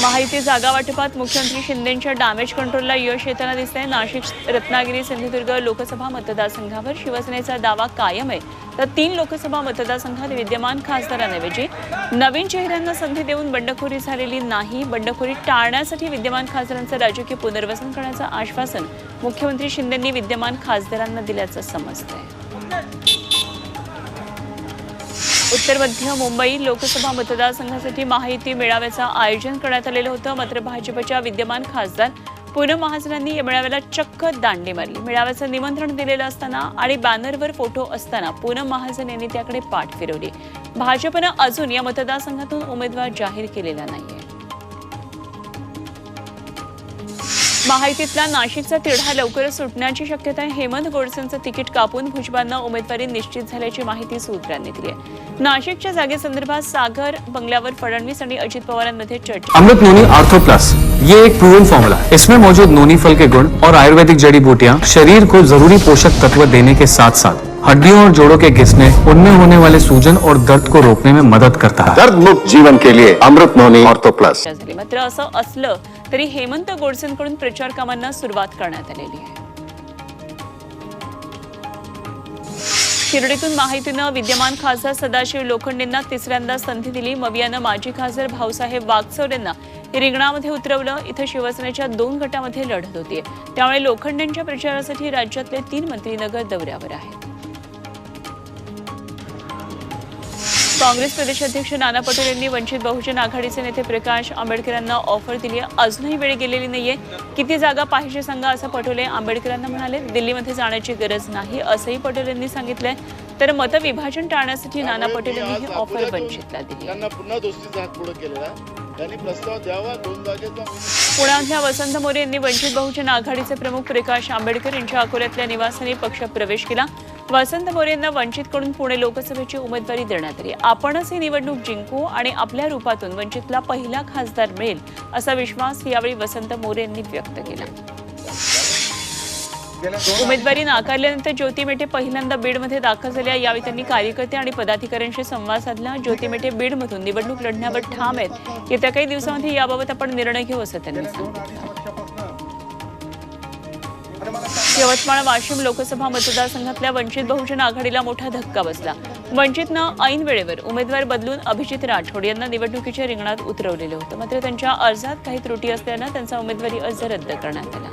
माहिती जागा वाटपात मुख्यमंत्री शिंदेच्या डॅमेज कंट्रोलला यश येताना दिसतंय. नाशिक रत्नागिरी सिंधुदुर्ग लोकसभा मतदारसंघावर शिवसेनेचा दावा कायम आहे. तर तीन लोकसभा मतदारसंघात विद्यमान खासदारांऐवजी नवीन चेहऱ्यांना संधी देऊन बंडखोरी झालेली नाही. बंडखोरी टाळण्यासाठी विद्यमान खासदारांचं राजकीय पुनर्वसन करण्याचं आश्वासन मुख्यमंत्री शिंदेंनी विद्यमान खासदारांना दिल्याचं समजतंय. उत्तर मध्य मुंबई लोकसभा मतदारसंघासाठी माहिती मेळाव्याचं आयोजन करण्यात आलेलं होतं. मात्र भाजपच्या विद्यमान खासदार पूनम महाजनांनी या मेळाव्याला चक्क दांडी मारली. मेळाव्याचं निमंत्रण दिलेलं असताना आणि बॅनरवर फोटो असताना पूनम महाजन यांनी त्याकडे पाठ फिरवली. भाजपनं अजून या मतदारसंघातून उमेदवार जाहीर केलेला नाहीये. माहितीतला नाशिकचा तिढा लवकरच सुटण्याची शक्यता आहे. हेमंत गोडसेंचं तिकीट कापून भुजबळांना उमेदवारी निश्चित झाल्याची माहिती सूत्रांनी दिली आहे. नाशिकच्या जागेसंदर्भात सागर बंगल्यावर फडणवीस आणि अजित पवारांमध्ये चर्चा. Amrut noni ortho plus. ये एक प्रूवन फॉर्मूला है. इसमें मौजूद नोनी फल के गुण और आयुर्वेदिक जड़ी बूटियाँ शरीर को जरूरी पोषक तत्व देने के साथ साथ हड्डियों और जोड़ों के घिसने उनमें होने वाले सूजन और दर्द को रोकने में मदद करता है। दर्द मुक्त जीवन के लिए अमृत नोनी ऑर्थो प्लस। मात्र असं असलं तरी हेमंत गोडसेंकडून प्रचार कामांना सुरुवात करण्यात आलेली आहे. शिर्डीतून माहितीनं विद्यमान खासदार सदाशिव लोखंडेंना तिसऱ्यांदा संधी दिली. मवियानं माजी खासदार भाऊसाहेब वागचौरेंना रिंगणामध्ये उतरवलं. इथं शिवसेनेच्या दोन गटामध्ये लढत होती त्यामुळे लोखंडेंच्या प्रचारासाठी राज्यातले तीन मंत्री नगर दौऱ्यावर आहेत. काँग्रेस प्रदेशाध्यक्ष नाना पटोले यांनी वंचित बहुजन आघाडीचे नेते प्रकाश आंबेडकरांना ऑफर दिली अजूनही वेळ गेलेली नाहीये. किती जागा पाहिजे सांगा असं पटोले आंबेडकरांना म्हणाले. दिल्लीमध्ये जाण्याची गरज नाही असंही पटोले यांनी सांगितलंय. तर मतविभाजन टाळण्यासाठी नाना पटोले यांनी ही ऑफर वंचितला दिली. त्यांना पुन्हा दोस्तीचा हात पुढे केलेला. त्यांनी प्रस्ताव द्यावा दोन जागेचा पुण्यातल्या वसंत मोरे यांनी वंचित बहुजन आघाडीचे प्रमुख प्रकाश आंबेडकर यांच्या अकोल्यातल्या निवासाने पक्ष प्रवेश केला. वसंत मोरेंना वंचितकडून पुणे लोकसभेची उमेदवारी देण्यात आली. आपणच ही निवडणूक जिंकू आणि आपल्या रूपातून वंचितला पहिला खासदार मिळेल असा विश्वास यावेळी वसंत मोरे यांनी व्यक्त केला. उमेदवारी नाकारल्यानंतर ज्योती मेटे पहिल्यांदा बीडमध्ये दाखल झाल्या. यावेळी त्यांनी कार्यकर्ते आणि पदाधिकाऱ्यांशी संवाद साधला. ज्योती मेटे बीडमधून निवडणूक लढण्यावर ठाम आहेत. येत्या काही दिवसांमध्ये याबाबत आपण निर्णय घेऊ असं त्यांनी सांगितलं. यवतमाळ वाशिम लोकसभा मतदारसंघातल्या वंचित बहुजन आघाडीला मोठा धक्का बसला. वंचितनं ऐन वेळेवर उमेदवार बदलून अभिजित राठोड यांना निवडणुकीच्या रिंगणात उतरवलेलं होतं. मात्र त्यांच्या अर्जात काही त्रुटी असल्यानं त्यांचा उमेदवारी अर्ज रद्द करण्यात आला.